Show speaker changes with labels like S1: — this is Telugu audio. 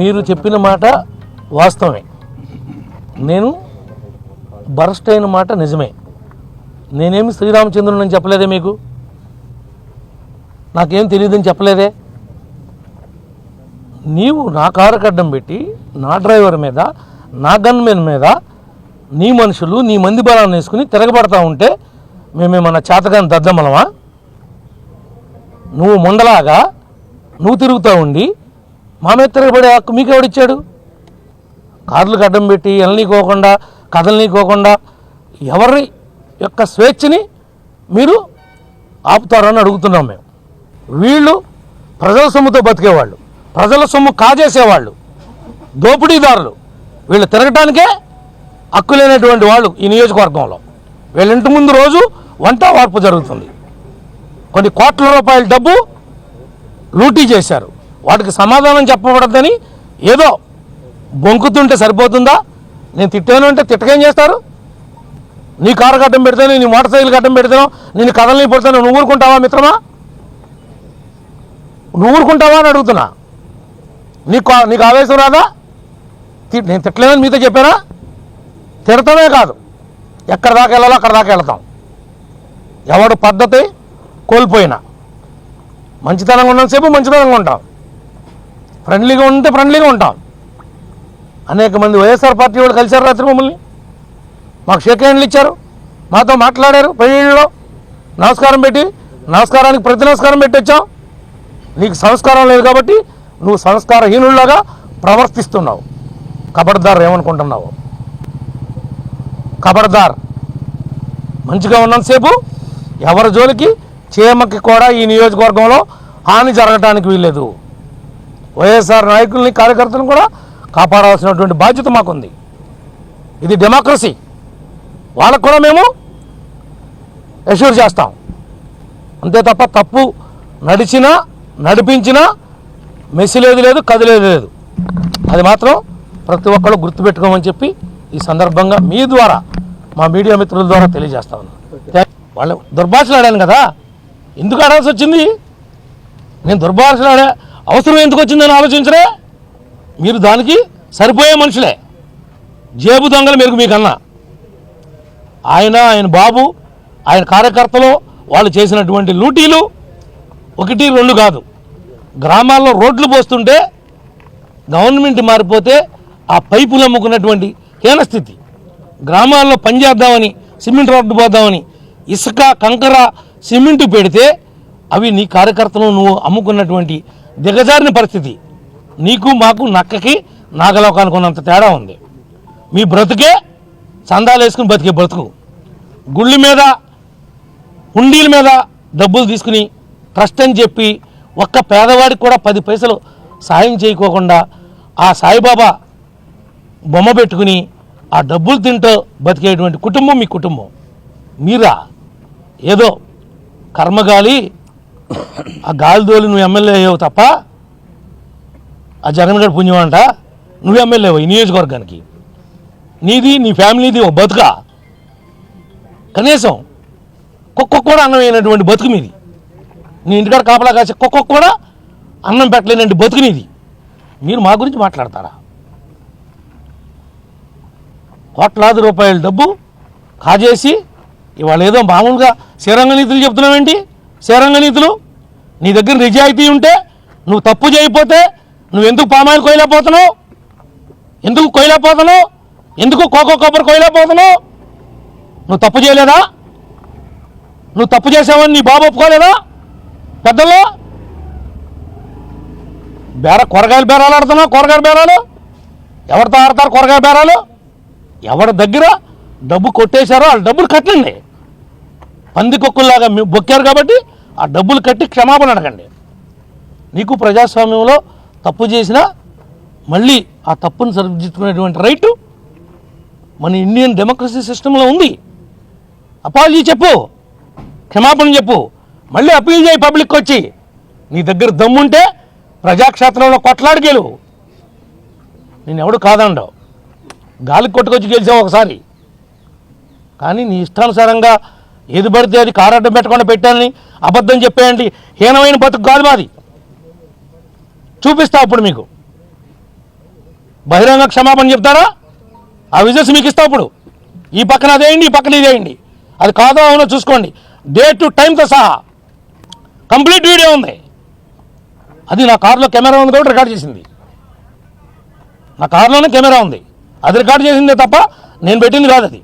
S1: మీరు చెప్పిన మాట వాస్తవమే. నేను బరస్ట్ అయిన మాట నిజమే. నేనేమి శ్రీరామచంద్రుని చెప్పలేదే మీకు? నాకేం తెలియదని చెప్పలేదే? నీవు నా కారు కడ్డం పెట్టి నా డ్రైవర్ మీద నా గన్మెన్ మీద నీ మనుషులు నీ మంది బలాన్ని వేసుకుని తిరగబడతా ఉంటే మేమేమన్నా చేతగాని దద్దమలమా? నువ్వు మొండలాగా నువ్వు తిరుగుతూ ఉండి మా మీద తిరగబడే హక్కు మీకు ఎవడిచ్చాడు కార్లకు అడ్డం పెట్టి ఎలనీకోకుండా కదలనీకోకుండా ఎవరి యొక్క స్వేచ్ఛని మీరు ఆపుతారని అడుగుతున్నాం మేము. వీళ్ళు ప్రజల సొమ్ముతో బతికేవాళ్ళు ప్రజల సొమ్ము కాజేసేవాళ్ళు దోపిడీదారులు. వీళ్ళు తిరగటానికే హక్కు లేనటువంటి వాళ్ళు ఈ నియోజకవర్గంలో. వీళ్ళ ఇంటి ముందు రోజు వంట వార్పు జరుగుతుంది. కొన్ని కోట్ల రూపాయల డబ్బు లూటీ చేశారు. వాటికి సమాధానం చెప్పబడద్దని ఏదో బొంకుతుంటే సరిపోతుందా? నేను తిట్టాను అంటే తిట్టకేం చేస్తారు? నీ కారు గడ్డం పెడతాను నీ మోటార్ సైకిల్ గడ్డం పెడతాను నేను కథలని పడతాను నువ్వు ఊరుకుంటావా మిత్రమా? నువ్వు ఊరుకుంటావా అని అడుగుతున్నా. నీకు నీకు ఆవేశం రాదా? నేను తిట్టలేదని మీతో చెప్పానా తిడతామే కాదు. ఎక్కడ దాకా వెళ్ళాలో అక్కడ దాకా వెళ్తాం. ఎవడు పద్ధతి కోల్పోయినా. మంచితనంగా ఉన్నంతసేపు మంచితనంగా ఉంటాం. ఫ్రెండ్లీగా ఉంటే ఫ్రెండ్లీగా ఉంటాం. అనేక మంది వైఎస్ఆర్ పార్టీ వాళ్ళు కలిశారు రాత్రి మమ్మల్ని. మాకు షేక్ హ్యాండ్లు ఇచ్చారు. మాతో మాట్లాడారు. పెళ్ళిళ్ళలో నమస్కారం పెట్టి నమస్కారానికి ప్రతి నమస్కారం పెట్టి వచ్చాం. నీకు సంస్కారం లేదు కాబట్టి నువ్వు సంస్కారహీనుల్లాగా ప్రవర్తిస్తున్నావు. కబడ్దార్ ఏమనుకుంటున్నావు? కబడ్దార్ మంచిగా ఉన్నంతసేపు ఎవరి జోలికి చీమకి కూడా ఈ నియోజకవర్గంలో హాని జరగటానికి వీల్లేదు. వైఎస్ఆర్ నాయకుల్ని కార్యకర్తలను కూడా కాపాడాల్సినటువంటి బాధ్యత మాకుంది. ఇది డెమోక్రసీ. వాళ్ళకు కూడా మేము అష్యూర్ చేస్తాం. అంతే తప్ప తప్పు నడిచినా నడిపించినా మెసిలేదు లేదు కదిలేదు లేదు. అది మాత్రం ప్రతి ఒక్కళ్ళు గుర్తుపెట్టుకోమని చెప్పి ఈ సందర్భంగా మీ ద్వారా మా మీడియా మిత్రుల ద్వారా తెలియజేస్తా ఉన్నాను. వాళ్ళు దుర్భాషలు ఆడాను కదా. ఎందుకు ఆడాల్సి వచ్చింది? నేను దుర్భాషలు ఆడే అవసరం ఎందుకు వచ్చిందని ఆలోచించరే? మీరు దానికి సరిపోయే మనుషులే. జేబు దొంగలు మీరు మీకన్నా. ఆయన ఆయన బాబు ఆయన కార్యకర్తలు వాళ్ళు చేసినటువంటి లూటీలు ఒకటి రెండు కాదు. గ్రామాల్లో రోడ్లు పోస్తుంటే గవర్నమెంట్ మారిపోతే ఆ పైపులు అమ్ముకున్నటువంటి హీనస్థితి గ్రామాల్లో పనిచేద్దామని సిమెంట్ రోడ్డు పోద్దామని ఇసుక కంకర సిమెంటు పెడితే అవి నీ కార్యకర్తలు నువ్వు అమ్ముకున్నటువంటి దిగజారిన పరిస్థితి. నీకు మాకు నక్కకి నాగలోకానికి ఉన్నంత తేడా ఉంది. మీ బ్రతుకే చందాలు వేసుకుని బతికే బ్రతుకు. గుళ్ళ మీద హుండీల మీద డబ్బులు తీసుకుని ట్రస్ట్ అని చెప్పి ఒక్క పేదవాడికి కూడా పది పైసలు సాయం చేయకోకుండా ఆ సాయిబాబా బొమ్మ పెట్టుకుని ఆ డబ్బులు తింటూ బతికేటువంటి కుటుంబం మీ కుటుంబం. మీరా? ఏదో కర్మగాలి ఆ గాలిదోలి నువ్వు ఎమ్మెల్యే అయ్యావు తప్ప ఆ జగన్ గారి పుణ్యం అంట నువ్వు ఎమ్మెల్యే ఈ నియోజకవర్గానికి. నీది నీ ఫ్యామిలీది ఒక బతుక? కనీసం కుక్క కూడా అన్నం అయినటువంటి బతుకు మీది. నీ ఇంటికాడ కాపలా కాసే కుక్క కూడా అన్నం పెట్టలేనండి బతుకునిది మీరు మా గురించి మాట్లాడతారా? కోట్లాది రూపాయల డబ్బు కాజేసి ఇవాళ ఏదో మామూలుగా శ్రీరంగ నీతులు చెప్తున్నామండి శ్రీరంగ నీతులు? నీ దగ్గర నిజాయితీ ఉంటే నువ్వు తప్పు చేయకపోతే నువ్వు ఎందుకు పామాయిల్ కొయ్యలేకపోతున్నావు? ఎందుకు కొయ్యలేకపోతున్నావు? ఎందుకు కోకో కొబ్బరి కొయ్యలేకపోతున్నావు? నువ్వు తప్పు చేయలేదా? నువ్వు తప్పు చేసావని నీ బాబు ఒప్పుకోలేదా? పెద్దల్లో బేర కూరగాయలు బేరాలు ఆడుతున్నావు? కూరగాయల బేరాలు? ఎవరితో ఆడతారు కూరగాయ బేరాలు? ఎవరి దగ్గర డబ్బు కొట్టేశారో వాళ్ళ డబ్బులు కట్టండి పందికొక్కుల్లాగా బొక్కారు కాబట్టి ఆ డబ్బులు కట్టి క్షమాపణ అడగండి. నీకు ప్రజాస్వామ్యంలో తప్పు చేసినా మళ్ళీ ఆ తప్పును సరిదిద్దుకునేటువంటి రైటు మన ఇండియన్ డెమోక్రసీ సిస్టంలో ఉంది. అపాలజీ చెప్పు క్షమాపణ చెప్పు మళ్ళీ అప్పీల్ చేయి పబ్లిక్ వచ్చి. నీ దగ్గర దమ్ముంటే ప్రజాక్షేత్రంలో కొట్లాడి గెలువు నేను ఎవడు కాదండవు గాలికి కొట్టుకొచ్చి గెలిచావు ఒకసారి. కానీ నీ ఇష్టానుసారంగా ఏది పడితే అది కారాటం పెట్టకుండా పెట్టాలని అబద్ధం చెప్పేయండి. హీనమైన బతుకు కాదు మాది. చూపిస్తా అప్పుడు మీకు. బహిరంగ క్షమాపణ చెప్తారా? ఆ విజెస్ మీకు ఇస్తా ఇప్పుడు ఈ పక్కన అదేయండి ఈ పక్కన ఇదేయండి అది కాదో అవునో చూసుకోండి. డేట్ టు టైంతో సహా. కంప్లీట్ వీడియో ఉంది. అది నా కారులో కెమెరా ఉంది కాబట్టి రికార్డ్ చేసింది. నా కారులోనే కెమెరా ఉంది. అది రికార్డ్ చేసిందే తప్ప నేను పెట్టింది కాదు అది.